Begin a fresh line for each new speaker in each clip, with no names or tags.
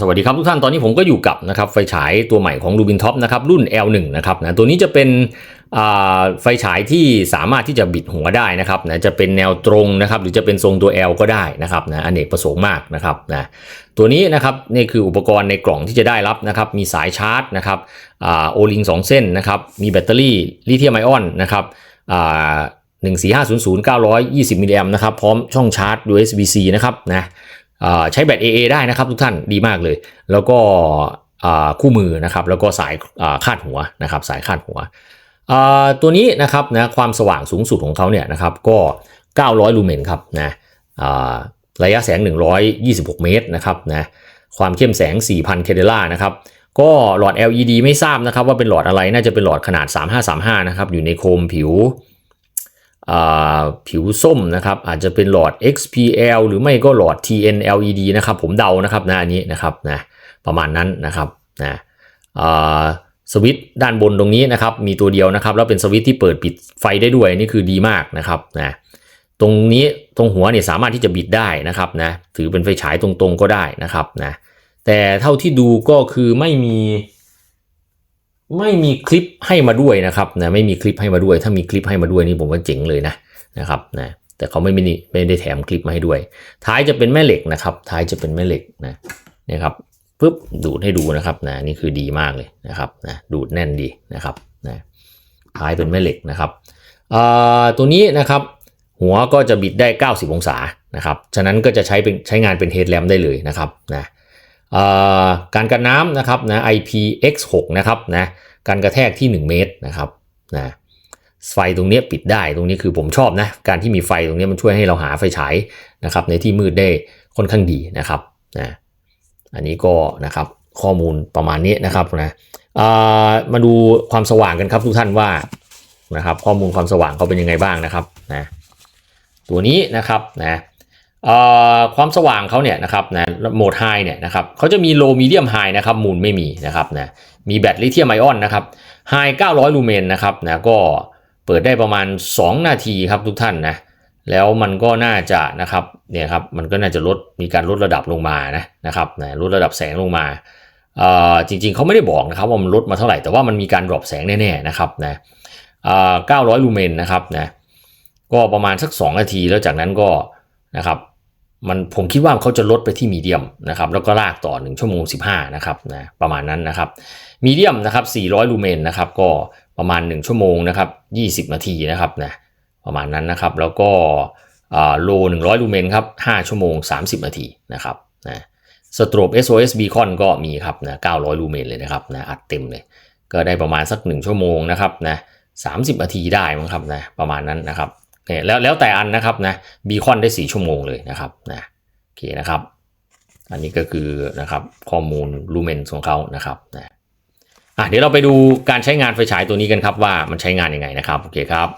สวัสดีครับทุกท่านตอนนี้ผมก็อยู่กับนะครับไฟฉายตัวใหม่ของ Rubin Top นะครับรุ่น L1 นะครับนะตัวนี้จะเป็นไฟฉายที่สามารถที่จะบิดหัวได้นะครับนะจะเป็นแนวตรงนะครับหรือจะเป็นทรงตัว L ก็ได้นะครับนะอเนกประสงค์มากนะครับนะตัวนี้นะครับนี่คืออุปกรณ์ในกล่องที่จะได้รับนะครับมีสายชาร์จนะครับอ่าโอลิง2เส้นนะครับมีแบตเตอรี่ลิเธียมไอออนนะครับอ่งสี่ห้า14500 920มิลลิแอมนะครับพร้อมช่องชาร์จ USB-C นะครับนะ ใช้แบต AA ได้นะครับทุกท่านดีมากเลย แล้วก็คู่มือนะครับแล้วก็สายคาดหัวนะครับสายคาดหัว ตัวนี้นะครับนะความสว่างสูงสุดของเขาเนี่ยนะครับก็ 900 ลูเมนครับนะอ่าระยะแสง 126 เมตรนะครับนะความเข้มแสง 4,000 เคเดล่านะครับก็หลอด LED ไม่ทราบนะครับว่าเป็นหลอดอะไรน่าจะเป็นหลอดขนาด 3535 นะครับอยู่ในโคมผิว ผิวส้มนะครับ อาจจะเป็นหลอด XPL หรือไม่ก็หลอด TN LED นะครับ ผมเดานะครับนะอันนี้นะครับนะประมาณนั้นนะครับนะสวิตช์ด้านบนตรงนี้นะครับ มีตัวเดียวนะครับ แล้วเป็นสวิตช์ที่เปิดปิดไฟได้ด้วยนี่คือดีมากนะครับนะตรงนี้ตรงหัวเนี่ยสามารถที่จะบิดได้นะครับนะถือเป็นไฟฉายตรงๆก็ได้นะครับนะแต่เท่าที่ดูก็คือไม่มี ไม่มีคลิปให้มาด้วยนะครับนะไม่มีคลิปให้มาด้วย ถ้ามีคลิปให้มาด้วยนี่ผมว่าเจ๋งเลยนะนะครับนะแต่เขาไม่มีไม่ได้แถมคลิปมาให้ด้วย ท้ายจะเป็นแม่เหล็กนะครับ ท้ายจะเป็นแม่เหล็กนะนะครับปุ๊บดูดให้ดูนะครับนะนี่คือดีมากเลยนะครับนะดูดแน่นดีนะครับนะท้ายเป็นแม่เหล็กนะครับตัวนี้นะครับหัวก็จะบิดได้ 90 องศานะครับ ฉะนั้นก็จะใช้เป็นใช้งานเป็นเฮดแลมได้เลยนะครับนะ การกันน้ำนะครับนะ IPX6 นะครับนะการกระแทกที่ 1 เมตรนะครับนะไฟตรงนี้ปิดได้ตรงนี้คือผมชอบนะการที่มีไฟตรงนี้มันช่วยให้เราหาไฟฉายนะครับในที่มืดได้ค่อนข้างดีนะครับนะอันนี้ก็นะครับข้อมูลประมาณนี้นะครับนะมาดูความสว่างกันครับทุกท่านว่านะครับข้อมูลความสว่างเขาเป็นยังไงบ้างนะครับนะตัวนี้นะครับนะ ความสว่างเขาเนี่ยนะครับนะโหมดไฮเนี่ยนะครับเขาจะมีโลมีเดียมไฮนะครับมูลไม่มีนะครับนะมีแบตลิเธียมไอออนนะครับไฮ900 ลูเมนนะครับนะก็เปิดได้ประมาณ 2 นาทีครับทุกท่านนะแล้วมันก็น่าจะนะครับเนี่ยครับมันก็น่าจะลดมีการลดระดับลงมานะนะครับนะลดระดับแสงลงมาจริงๆเขาไม่ได้บอกนะครับว่ามันลดมาเท่าไหร่แต่ว่ามันมีการดรอปแสงแน่ๆนะครับนะเอ่อ900 ลูเมนนะครับนะก็ประมาณสัก 2 นาทีแล้วจากนั้นก็ นะครับมันผมคิดว่าเขาจะลดไปที่มีเดียมนะครับแล้วก็ลากต่อ 1 ชั่วโมง 15นะครับนะประมาณนั้นนะครับมีเดียมนะครับ400 ลูเมนนะครับก็ประมาณ 1 ชั่วโมงนะครับ20 นาทีนะครับนะประมาณนั้นนะครับแล้วก็โล 100 ลูเมนครับ5ชั่วโมง 30 นาทีนะครับนะสโตรบ SOS Beacon ก็มีครับนะ900 ลูเมนเลยนะครับนะอัดเต็มเลย ก็ได้ประมาณสัก 1 ชั่วโมงนะครับนะ30 นาทีได้มั้งครับนะประมาณนั้นนะครับ เนี่ยแล้วแล้วแต่อันนะครับนะบีคอนได้ 4 ชั่วโมงเลยนะครับนะโอเคนะครับ อันนี้ก็คือนะครับข้อมูลลูเมนของเขานะครับนะอะเดี๋ยวเราไปดูการใช้งานไฟฉายตัวนี้กันครับว่ามันใช้งานยังไงนะครับโอเคครับ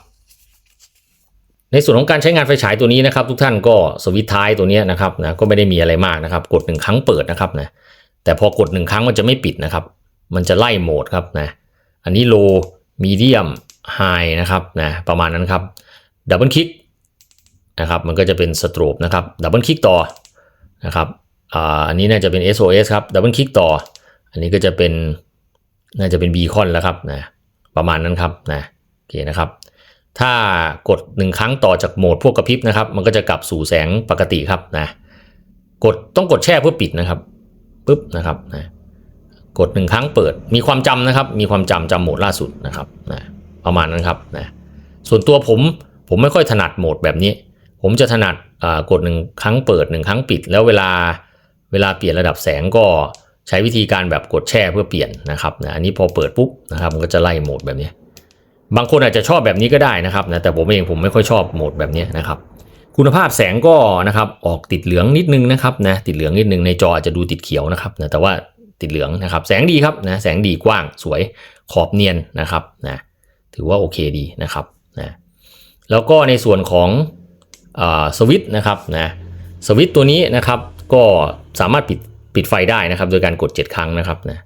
ในส่วนของการใช้งานไฟฉายตัวนี้นะครับ ทุกท่านก็สวิตช์ท้ายตัวนี้นะครับนะก็ไม่ได้มีอะไรมากนะครับ กดหนึ่งครั้งเปิดนะครับนะแต่พอกดหนึ่งครั้งมันจะไม่ปิดนะครับ มันจะไล่โหมดครับนะอันนี้ low medium high นะครับนะประมาณนั้นครับ ดับเบิลคลิกนะครับมันก็จะเป็นสโตรบนะครับดับเบิลคลิกต่อนะครับอันนี้น่าจะเป็น SOS ครับดับเบิลคลิกต่อ อันนี้ก็จะเป็นน่าจะเป็นบีคอนแล้วครับนะประมาณนั้นครับนะโอเคนะครับ ถ้ากดหนึ่งครั้งต่อจากโหมดพวกกระพริบนะครับ มันก็จะกลับสู่แสงปกติครับนะกดต้องกดแช่เพื่อปิดนะครับปุ๊บนะครับนะกดหนึ่งครั้งเปิดมีความจำนะครับ มีความจำจำโหมดล่าสุดนะครับนะประมาณนั้นครับนะส่วนตัวผม ผมไม่ค่อยถนัดโหมดแบบนี้ ผมจะถนัดกดหนึ่งครั้งเปิดหนึ่งครั้งปิด แล้วเวลาเวลาเปลี่ยนระดับแสงก็ใช้วิธีการแบบกดแช่เพื่อเปลี่ยนนะครับนะอันนี้พอเปิดปุ๊บนะครับมันก็จะไล่โหมดแบบนี้ บางคนอาจจะชอบแบบนี้ก็ได้นะครับนะแต่ผมเองผมไม่ค่อยชอบโหมดแบบนี้นะครับคุณภาพแสงก็นะครับออกติดเหลืองนิดนึงนะครับนะติดเหลืองนิดนึงในจออาจจะดูติดเขียวนะครับนะแต่ว่าติดเหลืองนะครับแสงดีครับนะแสงดีกว้างสวยขอบเนียนนะครับนะถือว่าโอเคดีนะครับนะ แล้วก็ในส่วนของสวิตช์นะครับนะสวิตช์ตัวนี้นะครับก็สามารถปิดปิดไฟได้นะครับ โดยการกด 7 ครั้งนะครับนะ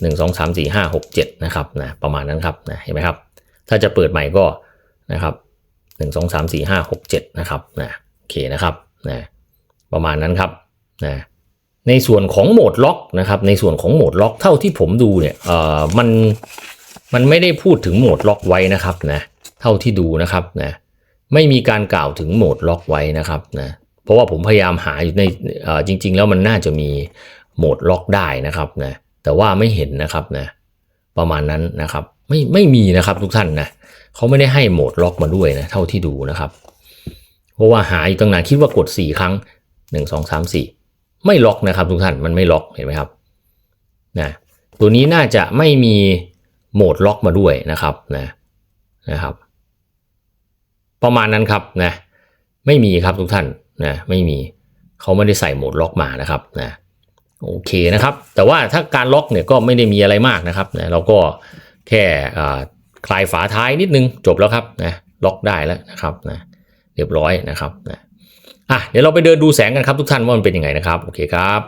หนึ่งสองสามสี่ห้าหกเจ็ดนะครับนะประมาณนั้นครับนะเห็นไหมครับ ถ้าจะเปิดใหม่ก็นะครับหนึ่งสองสามสี่ห้าหกเจ็ดนะครับนะโอเคนะครับนะประมาณนั้นครับนะในส่วนของโหมดล็อกนะครับในส่วนของโหมดล็อกเท่าที่ผมดูเนี่ยเอ่อมันมันไม่ได้พูดถึงโหมดล็อกไว้นะครับนะ เท่าที่ดูนะครับนะไม่มีการกล่าวถึงโหมดล็อกไว้นะครับนะเพราะว่าผมพยายามหาอยู่ในจริง ๆ แล้วมันน่าจะมีโหมดล็อกได้นะครับนะแต่ว่าไม่เห็นนะครับนะประมาณนั้นนะครับไม่ไม่มีนะครับทุกท่านนะเขาไม่ได้ให้โหมดล็อกมาด้วยนะเท่าที่ดูนะครับ เพราะว่าหาอยู่ตั้งนานคิดว่ากด 4 ครั้ง 1 2 3 4 ไม่ล็อกนะครับทุกท่านมันไม่ล็อกเห็นไหมครับนะตัวนี้น่าจะไม่มีโหมดล็อกมาด้วยนะครับนะนะครับ ประมาณนั้นครับนะไม่มีครับทุกท่านนะไม่มีเขาไม่ได้ใส่โหมดล็อกมานะครับนะโอเคนะครับ แต่ว่าถ้าการล็อกเนี่ยก็ไม่ได้มีอะไรมากนะครับนะเราก็แค่คลายฝาท้ายนิดนึงจบแล้วครับนะล็อกได้แล้วนะครับนะเรียบร้อยนะครับนะอะเดี๋ยวเราไปเดินดูแสงกันครับทุกท่านว่ามันเป็นยังไงนะครับโอเคครับ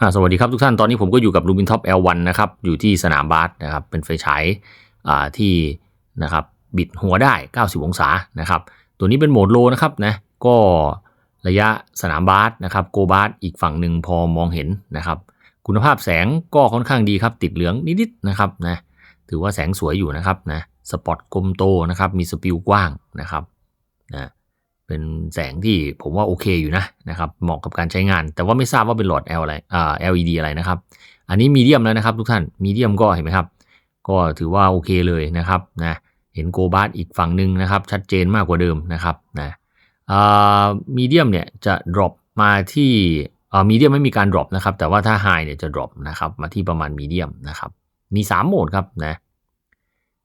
อ่าสวัสดีครับทุกท่านตอนนี้ผมก็อยู่กับ Lubin Top L1 นะครับอยู่ที่สนามบาสนะครับเป็นไฟฉายอ่าที่นะครับ บิดหัวได้ 90 องศานะครับ ตัวนี้เป็นโหมดโลนะครับนะก็ระยะสนามบาสนะครับโกบาสอีกฝั่งหนึ่งพอมองเห็นนะครับ คุณภาพแสงก็ค่อนข้างดีครับ ติดเหลืองนิดๆนะครับนะถือว่าแสงสวยอยู่นะครับนะสปอตกลมโตนะครับมีสปิลกว้างนะครับนะเป็นแสงที่ผมว่าโอเคอยู่นะนะครับเหมาะกับการใช้งาน แต่ว่าไม่ทราบว่าเป็นหลอด L อะไรอ่า LED อะไรนะครับ อันนี้มีเดียมแล้วนะครับทุกท่านมีเดียมก็เห็นไหมครับ ก็ถือว่าโอเคเลยนะครับนะ เห็นโกบาสอีกฝั่งหนึ่งนะครับ ชัดเจนมากกว่าเดิมนะครับนะมีเดียมเนี่ยจะ drop มาที่มีเดียมไม่มีการ drop นะครับ แต่ว่าถ้า high เนี่ยจะ drop นะครับมาที่ประมาณมีเดียมนะครับมี 3 โหมดครับนะ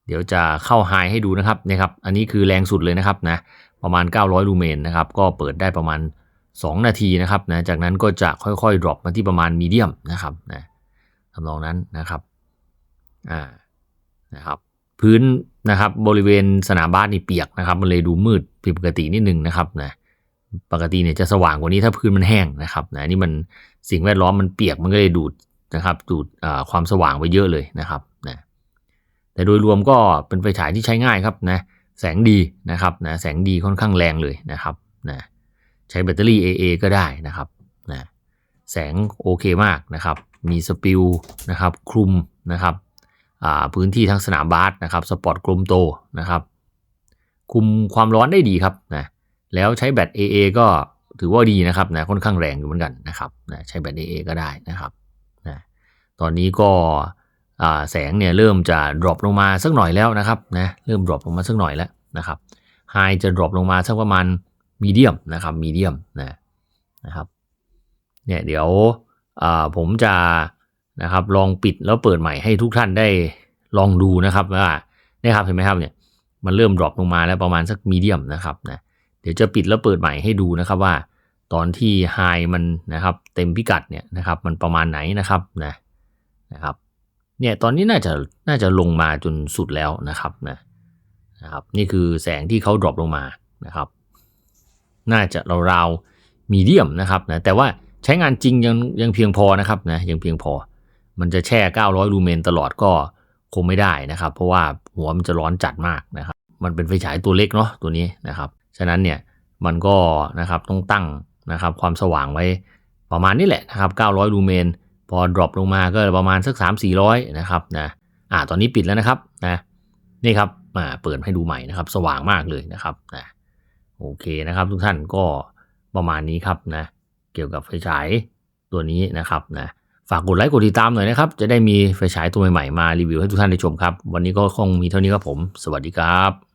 เดี๋ยวจะเข้า high ให้ดูนะครับนะครับ อันนี้คือแรงสุดเลยนะครับนะประมาณ 900 ลูเมนนะครับ ก็เปิดได้ประมาณ 2 นาทีนะครับนะจากนั้นก็จะค่อยๆ drop มาที่ประมาณมีเดียมนะครับนะทำนองนั้นนะครับอ่านะครับ พื้นนะครับ บริเวณสนามบาสนี่เปียกนะครับ มันเลยดูมืดผิดปกตินิดนึงนะครับนะปกติเนี่ยจะสว่างกว่านี้ถ้าพื้นมันแห้งนะครับนะนี่มันสิ่งแวดล้อมมันเปียกมันก็เลยดูดนะครับดูดความสว่างไปเยอะเลยนะครับนะแต่โดยรวมก็เป็นไฟฉายที่ใช้ง่ายครับนะแสงดีนะครับนะแสงดีค่อนข้างแรงเลยนะครับนะใช้แบตเตอรี่ AA ก็ได้นะครับนะแสงโอเคมากนะครับ มีสปิลนะครับคลุมนะครับ พื้นที่ทั้งสนามบาสนะครับสปอร์ตกลมโตนะครับคุมความร้อนได้ดีครับนะแล้วใช้แบต AA ก็ถือว่าดีนะครับนะค่อนข้างแรงอยู่เหมือนกันนะครับนะใช้แบต AA ก็ได้นะครับนะตอนนี้ก็แสงเนี่ยเริ่มจะ drop ลงมาสักหน่อยแล้วนะครับนะเริ่ม drop ลงมาสักหน่อยแล้วนะครับ high จะ drop ลงมาสักประมาณ medium นะครับ medium นะนะครับเนี่ยเดี๋ยวผมจะ นะครับ ลองปิดแล้วเปิดใหม่ให้ทุกท่านได้ลองดูนะครับว่านี่ครับเห็นไหมครับเนี่ยมันเริ่มดรอปลงมาแล้วประมาณสักมีเดียมนะครับนะเดี๋ยวจะปิดแล้วเปิดใหม่ให้ดูนะครับว่า ตอนที่ไฮมันนะครับเต็มพิกัดเนี่ยนะครับมันประมาณไหนนะครับนะนะครับเนี่ยตอนนี้น่าจะน่าจะลงมาจนสุดแล้วนะครับนะนะครับนี่คือแสงที่เขาดรอปลงมานะครับน่าจะราวๆมีเดียมนะครับนะแต่ว่าใช้งานจริงยังยังเพียงพอนะครับนะยังเพียงพอ มันจะแช่ 900 ลูเมนตลอดก็คงไม่ได้นะครับ เพราะว่าหัวมันจะร้อนจัดมากนะครับ มันเป็นไฟฉายตัวเล็กเนาะตัวนี้นะครับ ฉะนั้นเนี่ยมันก็นะครับต้องตั้งนะครับความสว่างไว้ประมาณนี้แหละนะครับ 900 ลูเมน พอ drop ลงมาก็ประมาณสัก 3 400 นะครับนะอ่าตอนนี้ปิดแล้วนะครับนะนี่ครับมาเปิดให้ดูใหม่นะครับ สว่างมากเลยนะครับนะโอเคนะครับทุกท่านก็ประมาณนี้ครับนะเกี่ยวกับไฟฉายตัวนี้นะครับนะ ฝากกดไลค์กดติดตามหน่อยนะครับ จะได้มีไฟฉายตัวใหม่ๆมารีวิวให้ทุกท่านได้ชมครับ วันนี้ก็คงมีเท่านี้ครับผม สวัสดีครับ